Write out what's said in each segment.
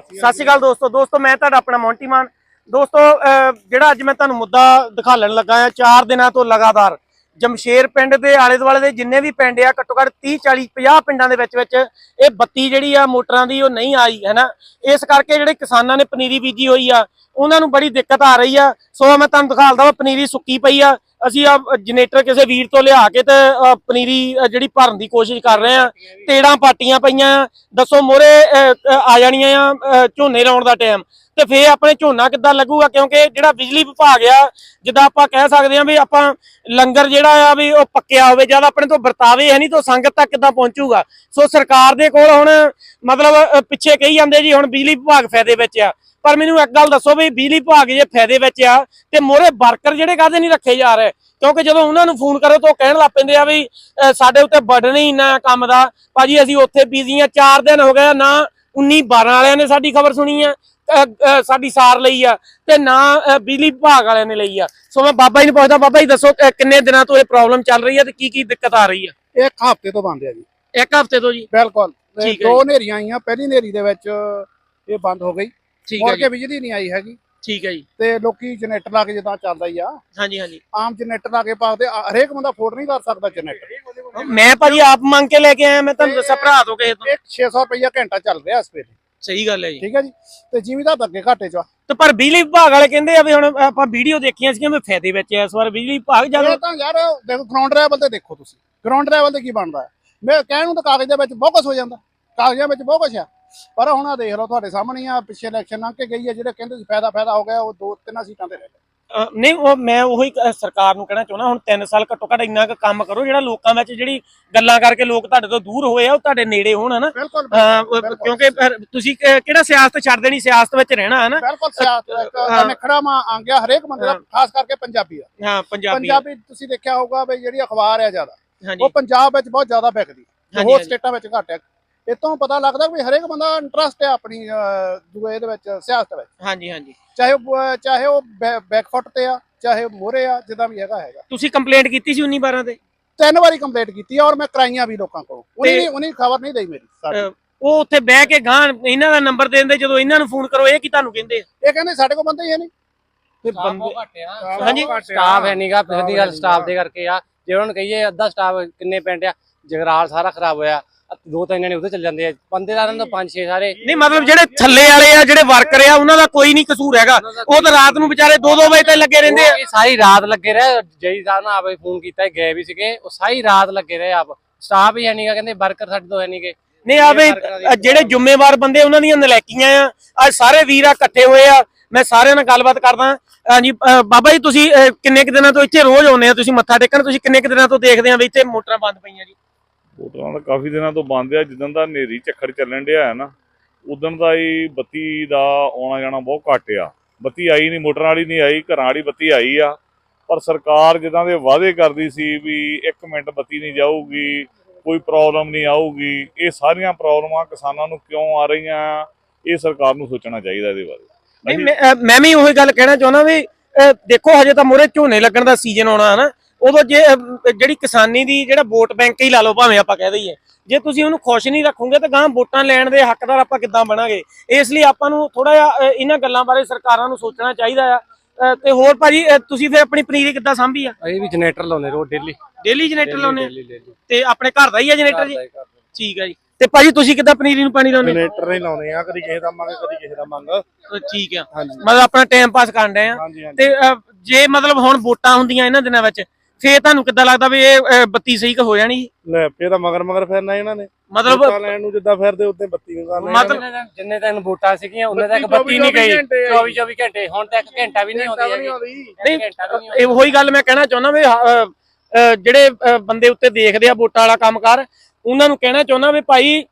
ਸਤਿ ਸ਼੍ਰੀ ਅਕਾਲ ਦੋਸਤੋ। ਦੋਸਤੋ, ਮੈਂ ਤੁਹਾਡਾ ਆਪਣਾ ਮੌਂਟੀ ਮਾਨ। ਦੋਸਤੋ ਜਿਹੜਾ ਅੱਜ ਮੈਂ ਤੁਹਾਨੂੰ ਮੁੱਦਾ ਦਿਖਾਲਣ ਲੱਗਾ ਆ 4 ਦਿਨਾਂ ਤੋਂ ਲਗਾਤਾਰ। ਜਮਸ਼ੇਰ ਪਿੰਡ ਦੇ ਆਲੇ ਦੁਆਲੇ ਦੇ ਜਿੰਨੇ ਵੀ ਪਿੰਡ ਆ, ਘੱਟੋ ਘੱਟ 30 40 50 ਪਿੰਡਾਂ ਦੇ ਵਿੱਚ ਵਿੱਚ ਇਹ ਬੱਤੀ ਜਿਹੜੀ ਆ, ਮੋਟਰਾਂ ਦੀ ਉਹ ਨਹੀਂ ਆਈ, ਹੈ ਨਾ? ਇਸ ਕਰਕੇ ਜਿਹੜੇ ਕਿਸਾਨਾਂ ਨੇ ਪਨੀਰੀ ਬੀਜੀ ਹੋਈ ਆ, ਉਹਨਾਂ ਨੂੰ ਬੜੀ ਦਿੱਕਤ ਆ ਰਹੀ ਆ। ਸੋ ਮੈਂ ਤੁਹਾਨੂੰ ਦਿਖਾਲਦਾ ਵਾ, ਪਨੀਰੀ ਸੁੱਕੀ ਪਈ ਆ। ਅਸੀਂ ਆ ਜਨਰੇਟਰ ਕਿਸੇ ਵੀਰ ਤੋਂ ਲਿਆ ਕੇ ਤੇ ਅਹ, ਪਨੀਰੀ ਜਿਹੜੀ ਭਰਨ ਦੀ ਕੋਸ਼ਿਸ਼ ਕਰ ਰਹੇ ਆ ਤੇੜਾਂ ਪਾਟੀਆਂ ਪਈਆਂ ਆ। ਦੱਸੋ ਮੋਰੇ ਆ ਜਾਣੀਆਂ ਆ ਝੋਨੇ ਲਾਉਣ ਦਾ ਟਾਈਮ ਤੇ ਫੇਰ ਆਪਣੇ ਝੋਨਾ ਕਿੱਦਾਂ ਲੱਗੂਗਾ? ਕਿਉਂਕਿ ਜਿਹੜਾ ਬਿਜਲੀ ਵਿਭਾਗ ਆ ਜਿੱਦਾਂ ਆਪਾਂ ਕਹਿ ਸਕਦੇ ਆ ਵੀ ਆਪਾਂ ਲੰਗਰ ਜਿਹੜਾ ਆ ਵੀ ਉਹ ਪੱਕਿਆ ਹੋਵੇ ਜਦ ਆਪਣੇ ਤੋਂ ਵਰਤਾਵੇ ਹੈ ਨਹੀਂ ਤਾਂ ਸੰਗਤ ਤੱਕ ਕਿੱਦਾਂ ਪਹੁੰਚੂਗਾ? ਸੋ ਸਰਕਾਰ ਦੇ ਕੋਲ ਹੁਣ ਮਤਲਬ ਪਿੱਛੇ ਕਹੀ ਜਾਂਦੇ ਜੀ ਹੁਣ ਬਿਜਲੀ ਵਿਭਾਗ ਫਾਇਦੇ ਵਿੱਚ ਆ। ਪਰ ਮੈਨੂੰ ਇੱਕ ਗੱਲ ਦੱਸੋ ਵੀ ਬਿਜਲੀ ਵਿਭਾਗ ਜੇ ਫਾਇਦੇ ਵਿੱਚ ਆ ਤੇ ਮੋਰੇ ਵਰਕਰ ਜਿਹੜੇ ਕਾਹਦੇ ਨਹੀਂ ਰੱਖੇ ਜਾ ਰਹੇ? ਕਿਉਂਕਿ ਜਦੋਂ ਉਹਨਾਂ ਨੂੰ ਫੋਨ ਕਰੋ ਤਾਂ ਉਹ ਕਹਿਣ ਲੱਗ ਪੈਂਦੇ ਆ ਵੀ ਸਾਡੇ ਉੱਤੇ ਬਰਡਨ ਹੀ ਇੰਨਾ ਕੰਮ ਦਾ। ਭਾਜੀ ਅਸੀਂ ਉੱਥੇ ਬਿਜ਼ੀ ਆ 4 ਦਿਨ ਹੋ ਗਏ ਆ, ਨਾ 19 12 ਵਾਲਿਆਂ ਨੇ ਸਾਡੀ ਖਬਰ ਸੁਣੀ ਆ। ਸਾਡੀ ਸਾਰ ਲਈ ਆ ਤੇ ਨਾ ਬਿਜਲੀ ਵਿਭਾਗ ਵਾਲਿਆਂ ਨੇ ਲਈ ਆ। ਸੋ ਮੈਂ ਬਾਬਾ ਜੀ ਨੂੰ ਪੁੱਛਦਾ ਬਾਬਾ ਜੀ ਦੱਸੋ ਕਿੰਨੇ ਦਿਨਾਂ ਤੋਂ ਇਹ ਪ੍ਰੋਬਲਮ ਚੱਲ ਰਹੀ ਆ ਤੇ ਕੀ ਕੀ ਦਿੱਕਤ ਆ ਰਹੀ ਆ? ਇੱਕ ਹਫ਼ਤੇ ਤੋਂ ਬੰਦ ਹੈ ਜੀ। ਇੱਕ ਹਫ਼ਤੇ ਤੋਂ ਜੀ? ਬਿਲਕੁਲ। ਦੋ ਹਨੇਰੀਆਂ ਆਈਆਂ ਪਹਿਲੀ ਹਨੇਰੀ ਦੇ ਵਿੱਚ ਇਹ ਬੰਦ ਹੋ ਗਈ। ਠੀਕ ਹੈ ਜੀ। ਬਿਜਲੀ ਨਹੀਂ ਆਈ ਹੈਗੀ। ਠੀਕ ਹੈ ਜੀ। ਤੇ ਲੋਕੀ ਜਨਰੇਟਰ ਲਾ ਕੇ ਜਿੱਦਾਂ ਚੱਲਦਾ ਹੀ ਆ। ਹਾਂਜੀ ਹਾਂਜੀ। ਆਮ ਜਨਰੇਟਰ ਲਾ ਕੇ ਪਾਉਂਦੇ ਆ- ਹਰੇਕ ਬੰਦਾ ਅਫੋਰਡ ਨਹੀਂ ਕਰ ਸਕਦਾ ਜਨਰੇਟਰ। ਮੈਂ ਭਾਜੀ ਆਪ ਮੰਗ ਕੇ ਲੈ ਕੇ ਆਇਆ ਮੈਂ ਤੁਹਾਨੂੰ ਦੱਸਿਆ ਭਰਾ ਤੋਂ ਕਿਸੇ ਤੋਂ। ਇੱਕ 600 ਰੁਪਈਆ ਘੰਟਾ ਚੱਲ ਰਿਹਾ ਇਸ ਵੇਲੇ। ਸਹੀ ਗੱਲ ਹੈ ਜੀ। ਠੀਕ ਹੈ ਜੀ? ਤੇ ਜ਼ਿਮੀਦਾਰ ਤਾਂ ਅੱਗੇ ਘਾਟੇ ਚ ਆ। ਤੇ ਪਰ ਬਿਜਲੀ ਵਿਭਾਗ ਵਾਲੇ ਕਹਿੰਦੇ ਆ ਵੀ ਹੁਣ ਆਪਾਂ ਵੀਡੀਓ ਦੇਖੀਆਂ ਸੀਗੀਆਂ ਵੀ ਫਾਇਦੇ ਵਿੱਚ ਆ ਇਸ ਵਾਰ ਬਿਜਲੀ ਵਿਭਾਗ ਜਦ ਇਹ ਤਾਂ ਯਾਰ ਦੇਖੋ ਗਰਾਊਂਡ ਲੈਵਲ ਤੇ ਦੇਖੋ ਤੁਸੀਂ। ਗਰਾਊਂਡ ਲੈਵਲ ਤੇ ਕੀ ਬਣਦਾ ਹੈ? ਮੈਂ ਕਹਿਣ ਨੂੰ ਤਾਂ ਕਾਗਜ਼ ਦੇ ਵਿੱਚ ਬਹੁਤ ਕੁਛ ਹੋ ਜਾਂਦਾ। ਕਾਗਜ਼ਾਂ ਵਿੱਚ ਬਹੁਤ ਕੁਛ ਆ। ਪਰ ਹੁਣ ਆ ਦੇਖ ਲਓ ਤੁਹਾਡੇ ਸਾਹਮਣੇ ਹੀ ਆ ਪਿੱਛੇ ਇਲੈਕਸ਼ਨ ਲੰਘ ਕੇ ਗਈ ਹੈ ਜਿਹੜੇ ਕਹਿੰਦੇ ਸੀ ਫਾਇਦਾ ਫਾਇਦਾ ਹੋ ਗਿਆ ਉਹ ਦੋ ਤਿੰਨਾਂ ਸੀਟਾਂ ਤੇ ਰਹਿ ਗਏ। ਨਹੀਂ ਉਹ ਮੈਂ ਉਹੀ ਸਰਕਾਰ ਨੂੰ ਕਹਿਣਾ ਚਾਹੁੰਦਾ ਹੁਣ 3 ਸਾਲ ਘੱਟੋ ਘੱਟ ਇੰਨਾ ਕੁ ਕੰਮ ਕਰੋ ਜਿਹੜਾ ਲੋਕਾਂ ਵਿੱਚ ਜਿਹੜੀ ਗੱਲਾਂ ਕਰਕੇ ਲੋਕ ਤੁਹਾਡੇ ਤੋਂ ਦੂਰ ਹੋਏ ਆ ਉਹ ਤੁਹਾਡੇ ਨੇੜੇ ਹੋਣ ਹਨਾ? ਕਿਉਂਕਿ ਤੁਸੀਂ ਕਿਹੜਾ ਸਿਆਸਤ ਛੱਡ ਦੇਣੀ ਸਿਆਸਤ ਵਿੱਚ ਰਹਿਣਾ ਹਨਾ? ਬਿਲਕੁਲ ਸਿਆਸਤ। ਨਿਖੜਾ ਮਾ ਆ ਗਿਆ ਹਰੇਕ ਬੰਦੇ ਦਾ। ਖਾਸ ਕਰਕੇ ਪੰਜਾਬੀ ਦਾ। ਹਾਂ ਪੰਜਾਬੀ ਪੰਜਾਬੀ ਤੁਸੀਂ ਦੇਖਿਆ ਹੋਊਗਾ ਵੀ ਜਿਹੜੀ ਅਖਬਾਰ ਹੈ ਜ਼ਿਆਦਾ ਉਹ ਪੰਜਾਬ ਵਿੱਚ ਬਹੁਤ ਜ਼ਿਆਦਾ ਵਿਕਦੀ ਹਾਂਜੀ, ਹੋਰ। ਸਟੇਟਾਂ ਵਿੱਚ ਘੱਟ ਹੈ। ਇਤੋਂ ਪਤਾ ਲੱਗਦਾ ਵੀ ਹਰੇਕ ਬੰਦਾ ਇੰਟਰਸਟ ਹੈ ਆਪਣੀ ਦੂਏ ਇਹਦੇ ਵਿੱਚ ਸਿਆਸਤ ਵਿੱਚ। ਹਾਂਜੀ ਹਾਂਜੀ। ਚਾਹੇ ਉਹ ਚਾਹੇ ਉਹ ਬੈਕਫੁੱਟ ਤੇ ਆ ਚਾਹੇ ਮੋਰੇ ਆ ਜਿੱਦਾਂ ਵੀ ਹੈਗਾ ਹੈਗਾ। ਤੁਸੀਂ ਕੰਪਲੇਂਟ ਕੀਤੀ ਸੀ 19 12 ਤੇ? ਤਿੰਨ ਵਾਰੀ ਕੰਪਲੀਟ ਕੀਤੀ ਆ ਔਰ ਮੈਂ ਕਰਾਈਆਂ ਵੀ ਲੋਕਾਂ ਕੋਲ। ਉਹਨੇ ਤੇ- ਨਹੀਂ ਉਹਨੇ ਖਬਰ ਨਹੀਂ ਦੇਈ ਮੇਰੀ ਸਾਡੀ। ਅਹ ਉਹ ਉੱਥੇ ਬਹਿ ਕੇ ਗਾਂ ਇਹਨਾਂ ਦਾ ਨੰਬਰ ਦੇ ਦਿੰਦੇ ਜਦੋਂ ਇਹਨਾਂ ਨੂੰ ਫੋਨ ਕਰੋ ਇਹ ਕੀ ਤੁਹਾਨੂੰ ਕਹਿੰਦੇ ਆ? ਇਹ ਕਹਿੰਦੇ ਸਾਡੇ ਕੋਲ ਬੰਦੇ ਹੀ ਹੈ ਨਹੀਂ। ਤੇ ਬੰਦੇ ਹਾਂਜੀ। ਸਟਾਫ ਹੈ ਨਹੀਂਗਾ ਸਿੱਧੀ ਗੱਲ ਸਟਾਫ ਦੇ ਕਰਕੇ ਆ। ਜੇ ਉਹਨਾਂ ਨੂੰ ਕਹੀਏ ਅੱਧਾ ਸਟਾਫ ਕਿੰਨੇ ਪਿੰਡ ਆ? ਜਗਰਾਲ ਸਾਰਾ ਖਰਾਬ ਹੋਇਆ। ਦੋ ਤਿੰਨ ਜਣੇ ਉਹਦੇ ਚੱਲ ਜਾਂਦੇ ਆ। ਬੰਦੇ ਦਾ ਪੰਜ ਛੇ ਸਾਰੇ। ਨਹੀਂ ਮਤਲਬ ਜਿਹੜੇ ਥੱਲੇ ਵਾਲੇ ਆ ਜਿਹੜੇ ਵਰਕਰ ਆ ਉਹਨਾਂ ਦਾ ਕੋਈ ਨਹੀਂ ਕਸੂਰ ਹੈਗਾ। ਉਹ ਤਾਂ ਰਾਤ ਨੂੰ ਵਿਚਾਰੇ 2-2 ਵਜੇ ਤੱਕ ਲੱਗੇ ਰਹਿੰਦੇ ਆ। ਉਹ ਸਾਰੀ ਰਾਤ ਲੱਗੇ ਰਹੇ। ਜਈ ਸਾਹਿਬ ਨਾਲ ਆਪੇ ਫੋਨ ਕੀਤਾ ਗਏ ਵੀ ਸੀਗੇ। ਉਹ ਸਾਰੀ ਰਾਤ ਲੱਗੇ ਰਹੇ ਆਪ। ਸਟਾਫ ਹੀ ਨਹੀਂਗਾ ਕਹਿੰਦੇ ਵਰਕਰ ਸਾਡੇ ਤੋਂ ਹੈ ਨਹੀਂਗੇ ਨਹੀਂ ਆ ਵੀ ਅ ਜਿਹੜੇ ਜ਼ਿੰਮੇਵਾਰ ਬੰਦੇ ਉਹਨਾਂ ਦੀਆਂ ਨਲਾਇਕੀਆਂ ਆ। ਅੱਜ ਸਾਰੇ ਵੀਰ ਆ ਇਕੱਠੇ ਹੋਏ ਆ। ਮੈਂ ਸਾਰਿਆਂ ਨਾਲ ਗੱਲਬਾਤ ਕਰਦਾ। ਹਾਂਜੀ ਬਾਬਾ ਜੀ ਤੁਸੀਂ ਕਿੰਨੇ ਕੁ ਦਿਨਾਂ ਤੋਂ ਇੱਥੇ ਰੋਜ਼ ਆਉਂਦੇ ਆ? ਤੁਸੀਂ ਮੱਥਾ ਟੇਕਣ ਤੁਸੀਂ ਕਿੰਨੇ ਕੁ ਦਿਨਾਂ ਤੋਂ ਦੇਖਦੇ ਆ ਵੀ ਇੱਥੇ ਮੋਟਰਾਂ ਬੰਦ ਪਈਆਂ ਜੀ? ਮੋਟਰਾਂ ਤਾਂ ਕਾਫੀ ਦਿਨਾਂ ਤੋਂ ਬੰਦ ਆ ਜਿੱਦਣ ਦਾ ਹਨੇਰੀ ਝੱਖੜ ਚੱਲਣ ਡਿਆ ਹੈ ਨਾ ਉਦੋਂ ਦਾ ਹੀ ਬੱਤੀ ਦਾ ਆਉਣਾ ਜਾਣਾ ਬਹੁਤ ਘੱਟ ਆ। ਬੱਤੀ ਆਈ ਨਹੀਂ ਮੋਟਰਾਂ ਵਾਲੀ ਨਹੀਂ ਆਈ ਘਰਾਂ ਵਾਲੀ ਬੱਤੀ ਆਈ ਆ ਪਰ ਸਰਕਾਰ ਜਿੱਦਾਂ ਦੇ ਵਾਅਦੇ ਕਰਦੀ ਸੀ ਵੀ 1 ਮਿੰਟ ਬੱਤੀ ਨਹੀਂ ਜਾਊਗੀ ਕੋਈ ਪ੍ਰੋਬਲਮ ਨਹੀਂ ਆਊਗੀ ਇਹ ਸਾਰੀਆਂ ਪ੍ਰੋਬਲਮਾਂ ਕਿਸਾਨਾਂ ਨੂੰ ਕਿਉਂ ਆ ਰਹੀਆਂ ਇਹ ਸਰਕਾਰ ਨੂੰ ਸੋਚਣਾ ਚਾਹੀਦਾ ਇਹਦੇ ਬਾਰੇ। ਨਹੀਂ ਮੈਂ ਵੀ ਉਹੀ ਗੱਲ ਕਹਿਣਾ ਚਾਹੁੰਦਾ ਵੀ ਦੇਖੋ ਹਜੇ ਤਾਂ ਮੋਰੇ ਝੋਨੇ ਲੱਗਣ ਦਾ ਸੀਜ਼ਨ ਆਉਣਾ ਹੈ ਨਾ ਉਦੋਂ ਜੇ ਜਿਹੜੀ ਕਿਸਾਨੀ ਦੀ ਜਿਹੜਾ ਵੋਟ ਬੈਂਕ ਹੀ ਲਾ ਲਓ ਭਾਵੇਂ ਆਪਾਂ ਕਹਿ ਦਈਏ। ਜੇ ਤੁਸੀਂ ਉਹਨੂੰ ਖੁਸ਼ ਨਹੀਂ ਰੱਖੋਗੇ ਤਾਂ ਗਾਂ ਵੋਟਾਂ ਲੈਣ ਦੇ ਹੱਕਦਾਰ ਆਪਾਂ ਕਿੱਦਾਂ ਬਣਾਂਗੇ? ਇਸ ਲਈ ਆਪਾਂ ਨੂੰ ਥੋੜਾ ਜਿਹਾ ਇਹਨਾਂ ਗੱਲਾਂ ਬਾਰੇ ਸਰਕਾਰਾਂ ਨੂੰ ਸੋਚਣਾ ਚਾਹੀਦਾ ਆ। ਤੇ ਹੋਰ ਭਾਜੀ ਤੁਸੀਂ ਫਿਰ ਆਪਣੀ ਪਨੀਰੀ ਕਿੱਦਾਂ ਸਾਂਭੀ ਆ? ਅਸੀਂ ਵੀ ਜਨਰੇਟਰ ਲਾਉਂਦੇ ਰੋਜ਼ ਡੇਲੀ। ਡੇਲੀ ਜਨਰੇਟਰ ਲਾਉਨੇ ਤੇ ਆਪਣੇ ਘਰ ਦਾ ਹੀ ਆ ਜਨਰੇਟਰ ਜੀ? ਠੀਕ ਆ ਜੀ। ਤੇ ਭਾਜੀ ਤੁਸੀਂ ਕਿੱਦਾਂ ਪਨੀਰੀ ਨੂੰ ਪਾਣੀ ਲਾਉਨੇ ਜਨਰੇਟਰ ਨਹੀਂ ਲਾਉਂਦੇ ਆ ਕਦੀ ਕਿਸੇ ਦਾ ਮੰਗ ਕਦੀ ਕਿਸੇ ਦਾ ਮੰਗ। ਠੀਕ ਆ। ਮਤਲਬ ਆਪਣਾ ਟਾਈਮ ਪਾਸ ਕਰਨ ਡਏ ਆ। ਤੇ ਜੇ ਮਤਲਬ ਹੁਣ ਵੋਟਾਂ ਹੁੰਦੀਆਂ ਇਹਨਾਂ ਦਿਨਾਂ ਵਿੱਚ ਫੇਰ ਤੁਹਾਨੂੰ ਕਿੱਦਾਂ ਲੱਗਦਾ ਵੀ ਇਹ ਬੱਤੀ ਸਹੀ ਕੁ ਹੋ ਜਾਣੀ? ਲੈ ਫੇਰ ਤਾਂ ਮਗਰ ਮਗਰ ਫਿਰਨਾ ਇਹਨਾਂ ਨੇ। ਮਤਲਬ ਵੋਟਾਂ ਲੈਣ ਨੂੰ ਜਿੱਦਾਂ ਫਿਰਦੇ ਉੱਤੇ ਬੱਤੀ ਨੂੰ ਕਰਨਾ ਮਤਲਬ- ਜਿੰਨੇ ਦਿਨ ਵੋਟਾਂ ਸੀਗੀਆਂ ਉਹਨੇ ਤੱਕ ਬੱਤੀ ਬੱਤੀ ਨਹੀਂ ਗਈ। 24 ਘੰਟੇ 24 24 ਘੰਟੇ ਹੁਣ ਤੱਕ ਘੰਟਾ ਵੀ ਨਹੀਂ ਆਉਂਦੀ ਹੈਗੀ। ਨਹੀਂ ਘੰਟਾ ਵੀ ਨਹੀਂ ਇਹ ਉਹੀ ਗੱਲ ਮੈਂ ਕਹਿਣਾ ਚਾਹੁੰਦਾ ਵੀ ਜਿਹੜੇ ਬੰਦੇ ਉੱਤੇ ਦੇਖਦੇ ਆ ਵੋਟਾਂ ਵਾਲਾ ਕੰਮਕਾਰ ਉਹਨਾਂ ਨੂੰ ਕਹਿਣਾ ਚਾਹੁੰਦਾ ਵੀ ਭਾਈ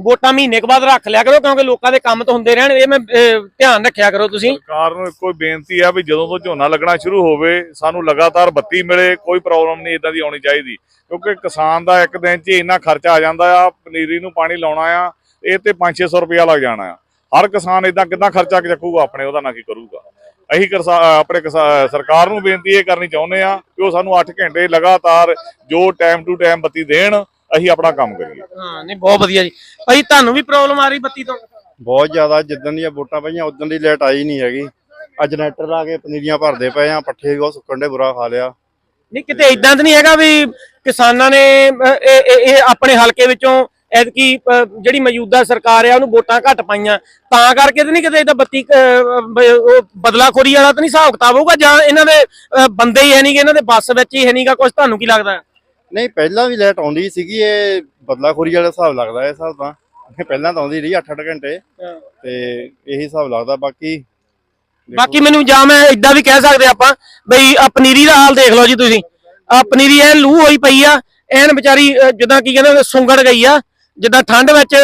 ਵੋਟਾਂ ਮਹੀਨੇ ਕੁ ਬਾਅਦ ਰੱਖ ਲਿਆ ਕਰੋ ਕਿਉਂਕਿ ਲੋਕਾਂ ਦੇ ਕੰਮ ਤਾਂ ਹੁੰਦੇ ਰਹਿਣ ਇਹ ਮੈਂ ਅ, ਧਿਆਨ ਰੱਖਿਆ ਕਰੋ ਤੁਸੀਂ। ਸਰਕਾਰ ਨੂੰ ਇੱਕੋ ਹੀ ਬੇਨਤੀ ਆ ਵੀ ਜਦੋਂ ਤੋਂ ਝੋਨਾ ਲੱਗਣਾ ਸ਼ੁਰੂ ਹੋਵੇ ਸਾਨੂੰ ਲਗਾਤਾਰ ਬੱਤੀ ਮਿਲੇ ਕੋਈ ਪ੍ਰੋਬਲਮ ਨਹੀਂ ਇਦਾਂ ਦੀ ਆਉਣੀ ਚਾਹੀਦੀ। ਕਿਉਂਕਿ ਕਿਸਾਨ ਦਾ ਇੱਕ ਦਿਨ 'ਚ ਹੀ ਇੰਨਾ ਖਰਚਾ ਆ ਜਾਂਦਾ ਆ ਪਨੀਰੀ ਨੂੰ ਪਾਣੀ ਲਾਉਣਾ ਆ ਇਹ ਤੇ 5-600 ਰੁਪਇਆ ਲੱਗ ਜਾਣਾ ਆ। ਹਰ ਕਿਸਾਨ ਇਦਾਂ ਕਿੱਦਾਂ ਖਰਚਾ ਚੱਕੂਗਾ ਆਪਣੇ ਉਹਦਾ ਨਾ ਕੀ ਕਰੂਗਾ। ਅਸੀਂ ਕਿਸਾ- ਆਪਣੇ ਕਿਸਾ- ਸਰਕਾਰ ਨੂੰ ਬੇਨਤੀ ਇਹ ਕਰਨੀ ਚਾਹੁੰਦੇ ਆ ਕਿ ਉਹ ਸਾਨੂੰ 8 ਘੰਟੇ ਲਗਾਤਾਰ ਜੋ ਟਾਈਮ ਟੂ ਟਾਈਮ ਬੱਤੀ ਦੇਣ ਅਸੀਂ ਆਪਣਾ ਕੰਮ ਕਰੀਏ। ਹਾਂ ਨਹੀਂ ਬਹੁਤ ਵਧੀਆ ਜੀ। ਭਾਈ ਤੁਹਾਨੂੰ ਵੀ ਪ੍ਰੋਬਲਮ ਆ ਰਹੀ ਬੱਤੀ ਤੋਂ? ਬਹੁਤ ਜ਼ਿਆਦਾ ਜਿੱਦਣ ਦੀਆਂ ਵੋਟਾਂ ਪਈਆਂ ਉਦੋਂ ਦੀ ਲਾਈਟ ਆਈ ਨਹੀਂ ਹੈਗੀ। ਅੱਜ ਜਨਰੇਟਰ ਲਾ ਕੇ ਪਨੀਰੀਆਂ ਭਰਦੇ ਪਏ ਆ ਪੱਠੇ ਵੀ ਉਹ ਸੁੱਕਣ ਦੇ ਬੁਰਾ ਖਾ ਲਿਆ ਨਹੀਂ ਕਿਤੇ ਇਦਾਂ ਤਾਂ ਨਹੀਂ ਹੈਗਾ ਵੀ ਕਿਸਾਨਾਂ ਨੇ ਇਹ ਆਪਣੇ ਹਲਕੇ ਵਿੱਚੋਂ ਐਤਕੀ ਜਿਹੜੀ ਮੌਜੂਦਾ ਸਰਕਾਰ ਆ ਉਹਨੂੰ ਵੋਟਾਂ ਘੱਟ ਪਾਈਆਂ। ਤਾਂ ਕਰਕੇ ਤਾਂ ਨਹੀਂ ਕਿਤੇ ਇਹਦਾ ਬੱਤੀ ਬਦਲਾਖੋਰੀ ਵਾਲਾ ਤਾਂ ਨਹੀਂ ਹਿਸਾਬ ਕਿਤਾਬ ਹੋਊਗਾ ਜਾਂ ਇਹਨਾਂ ਦੇ ਬੰਦੇ ਹੀ ਹੈ ਨਹੀਂਗੇ ਇਹਨਾਂ ਦੇ ਬੱਸ ਵਿੱਚ ਹੀ ਹੈ ਨਹੀਂਗਾ ਕੁਝ ਤੁਹਾਨੂੰ ਕੀ ਲੱਗਦਾ? ਨਹੀਂ ਪਹਿਲਾਂ ਵੀ ਲਾਈਟ ਆਉਂਦੀ ਸੀਗੀ ਇਹ ਬਦਲਾਖੋਰੀ ਵਾਲਾ ਹਿਸਾਬ ਲੱਗਦਾ ਇਹ ਹਿਸਾਬ ਤਾਂ। ਪਹਿਲਾਂ ਤਾਂ ਆਉਂਦੀ ਰਹੀ 8-8 ਘੰਟੇ। ਤੇ ਇਹੀ ਹਿਸਾਬ ਲੱਗਦਾ ਬਾਕੀ। ਬਾਕੀ ਮੈਨੂੰ ਜਾਂ ਮੈਂ ਇਦਾਂ ਵੀ ਕਹਿ ਸਕਦੇ ਆਪਾਂ ਬਈ ਆ ਪਨੀਰੀ ਦਾ ਹਾਲ ਦੇਖ ਲਓ ਜੀ ਤੁਸੀਂ। ਆ ਪਨੀਰੀ ਐ ਲੂ ਹੋਈ ਪਈ ਆ ਐਨ ਵਿਚਾਰੀ ਜਿੱਦਾਂ ਕੀ ਕਹਿੰਦੇ ਸੁੰਗੜ ਗਈ ਆ। ਜਿੱਦਾਂ ਠੰਡ ਵਿੱਚ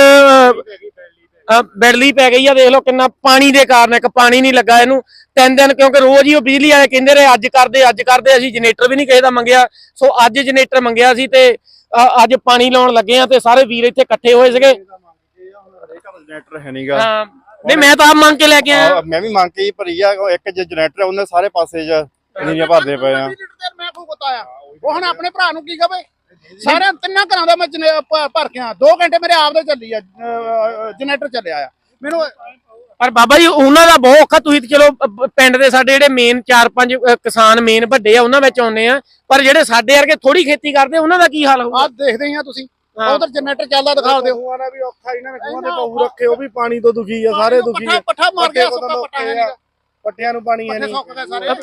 ਬਿਜਲੀ ਪੈ ਗਈ ਆ ਦੇਖ ਲਓ ਕਿੰਨਾ ਪਾਣੀ ਦੇ ਕਾਰਨ ਇੱਕ ਪਾਣੀ ਨਹੀਂ ਲੱਗਾ ਇਹਨੂੰ। ਤਿੰਨ ਦਿਨ ਕਿਉਂਕਿ ਰੋਜ਼ ਹੀ ਉਹ ਬਿਜਲੀ ਵਾਲੇ ਕਹਿੰਦੇ ਰਹੇ ਅੱਜ ਕਰਦੇ ਅੱਜ ਕਰਦੇ ਅਸੀਂ ਜਨਰੇਟਰ ਵੀ ਨਹੀਂ ਕਿਸੇ ਦਾ ਮੰਗਿਆ। ਸੋ ਅੱਜ ਜਨਰੇਟਰ ਮੰਗਿਆ ਸੀ ਤੇ ਅੱਜ ਪਾਣੀ ਲਾਉਣ ਲੱਗੇ ਆ ਤੇ ਸਾਰੇ ਵੀਰ ਇੱਥੇ ਇਕੱਠੇ ਹੋਏ ਸੀਗੇ। ਜਨਰੇਟਰ ਹੈ ਨਹੀਂਗਾ ਹਾਂ। ਨਹੀਂ ਮੈਂ ਤਾਂ ਆਪ ਮੰਗ ਕੇ ਲੈ ਕੇ ਆਇਆ। ਮੈਂ ਵੀ ਮੰਗ ਕੇ ਹੀ ਭਰੀ ਆ ਇੱਕ ਜਨਰੇਟਰ ਉਹਨੇ ਸਾਰੇ ਪਾਸੇ ਚ ਪਨੀਰੀਆਂ ਭਰਦੇ ਪਏ ਆ। ਮੈਂ ਕੋਈ ਬਤਾਇਆ। ਉਹ ਹੁਣ ਆਪਣੇ ਭਰਾ ਨੂੰ ਕੀ ਕਵੇ ਸਾਰੇ ਤਿੰਨਾਂ ਘਰਾਂ ਦਾ ਮੈਂ ਭਰ ਕੇ ਆ। 2 ਘੰਟੇ ਮੇਰੇ ਆਪ ਦੇ ਚੱਲੀ ਆ ਜਨਰੇਟਰ ਚੱਲਿਆ ਆ। ਮੈਨੂੰ ਪਰ ਬਾਬਾ ਜੀ ਉਹਨਾਂ ਦਾ ਬਹੁਤ ਔਖਾ। ਤੁਸੀਂ ਚਲੋ ਪਿੰਡ ਦੇ ਸਾਡੇ ਜਿਹੜੇ ਮੇਨ 4-5 ਕਿਸਾਨ ਮੇਨ ਵੱਡੇ ਆ ਉਹਨਾਂ ਵਿੱਚ ਆਉਂਦੇ ਆ। ਪਰ ਜਿਹੜੇ ਸਾਡੇ ਵਰਗੇ ਥੋੜੀ ਖੇਤੀ ਕਰਦੇ ਉਹਨਾਂ ਦਾ ਕੀ ਹਾਲ ਹੋਊਗਾ? ਆਹ ਦੇਖਦੇ ਆ ਤੁਸੀਂ। ਉਧਰ ਜਨਰੇਟਰ ਚੱਲਦਾ ਦਿਖਾ ਦਿਓ। ਦਾ ਵੀ ਔਖਾ ਇਹਨਾਂ ਨੇ ਖੂਹਾਂ ਦੇ ਪਊ ਰੱਖੇ ਉਹ ਵੀ ਪਾਣੀ ਤੋਂ ਦੁਖੀ ਆ ਸਾਰੇ ਦੁਖੀ ਆ। ਪੱਠਾ ਪੱਠਾ ਮਾਰ ਗਿਆ ਸੁੱਕਾ ਪੱਠਾ ਹੈ ਆ। ਪੱਟਿਆਂ ਨੂੰ ਪਾਣੀ ਹੈ ਨਹੀਂ।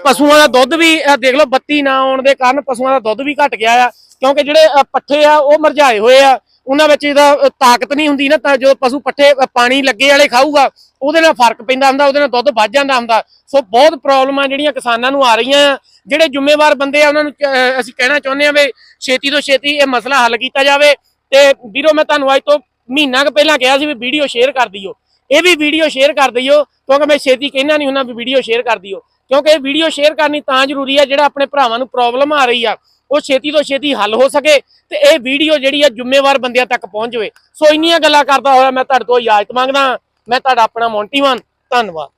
ਪਸ਼ੂਆਂ ਦਾ ਦੁੱਧ ਵੀ ਅ, ਦੇਖ ਲਓ ਬੱਤੀ ਨਾ ਆਉਣ ਦੇ ਕਾਰਨ ਪਸ਼ੂਆਂ ਦਾ ਦੁੱਧ ਵੀ ਘਟ ਗਿਆ ਆ। ਕਿਉਂਕਿ ਜਿਹੜੇ ਪੱਠੇ ਆ ਉਹ ਮਰਝਾਏ ਹੋਏ ਆ। ਉਹਨਾਂ ਵਿੱਚ ਇਹਦਾ ਤਾਕਤ ਨਹੀਂ ਹੁੰਦੀ ਨਾ ਤਾਂ ਜਦੋਂ ਪਸ਼ੂ ਪੱਠੇ ਪਾਣੀ ਲੱਗੇ ਵਾਲੇ ਖਾਊਗਾ ਉਹਦੇ ਨਾਲ ਫ਼ਰਕ ਪੈਂਦਾ ਹੁੰਦਾ ਉਹਦੇ ਨਾਲ ਦੁੱਧ ਵੱਧ ਜਾਂਦਾ ਹੁੰਦਾ। ਸੋ ਬਹੁਤ ਪ੍ਰੋਬਲਮਾਂ ਜਿਹੜੀਆਂ ਕਿਸਾਨਾਂ ਨੂੰ ਆ ਰਹੀਆਂ ਆ। ਜਿਹੜੇ ਜ਼ਿੰਮੇਵਾਰ ਬੰਦੇ ਆ ਉਹਨਾਂ ਨੂੰ ਅਸੀਂ ਕਹਿਣਾ ਚਾਹੁੰਦੇ ਆ ਵੀ ਛੇਤੀ ਤੋਂ ਛੇਤੀ ਇਹ ਮਸਲਾ ਹੱਲ ਕੀਤਾ ਜਾਵੇ। ਤੇ ਵੀਰੋ ਮੈਂ ਤੁਹਾਨੂੰ ਅੱਜ ਤੋਂ ਮਹੀਨਾ ਕੁ ਪਹਿਲਾਂ ਕਿਹਾ ਸੀ ਵੀ ਵੀਡੀਓ ਸ਼ੇਅਰ ਕਰ ਦਿਓ। ਇਹ ਵੀ ਵੀਡੀਓ ਸ਼ੇਅਰ ਕਰ ਦਿਓ ਕਿਉਂਕਿ ਮੈਂ ਛੇਤੀ ਕਹਿਣਾ ਨਹੀਂ ਹੁੰਦਾ ਵੀ ਵੀਡੀਓ ਸ਼ੇਅਰ ਕਰ ਦਿਓ। ਕਿਉਂਕਿ ਇਹ ਵੀਡੀਓ ਸ਼ੇਅਰ ਕਰਨੀ ਤਾਂ ਜ਼ਰੂਰੀ ਆ, ਜਿਹੜਾ ਆਪਣੇ ਭਰਾਵਾਂ ਨੂੰ ਪ੍ਰੋਬਲਮ ਆ ਰਹੀ ਆ, ਉਹ ਛੇਤੀ ਤੋਂ ਛੇਤੀ ਹੱਲ ਹੋ ਸਕੇ ਤੇ ਇਹ ਵੀਡੀਓ ਜਿਹੜੀ ਆ ਜ਼ਿੰਮੇਵਾਰ ਬੰਦਿਆਂ ਤੱਕ ਪਹੁੰਚ ਜਾਵੇ। ਸੋ ਇੰਨੀਆਂ ਗੱਲਾਂ ਕਰਦਾ ਹੋਇਆ ਮੈਂ ਤੁਹਾਡੇ ਤੋਂ ਇਜਾਜ਼ਤ ਮੰਗਦਾ ਮੈਂ ਤੁਹਾਡਾ ਆਪਣਾ ਮੌਂਟੀਵਾਨ ਧੰਨਵਾਦ।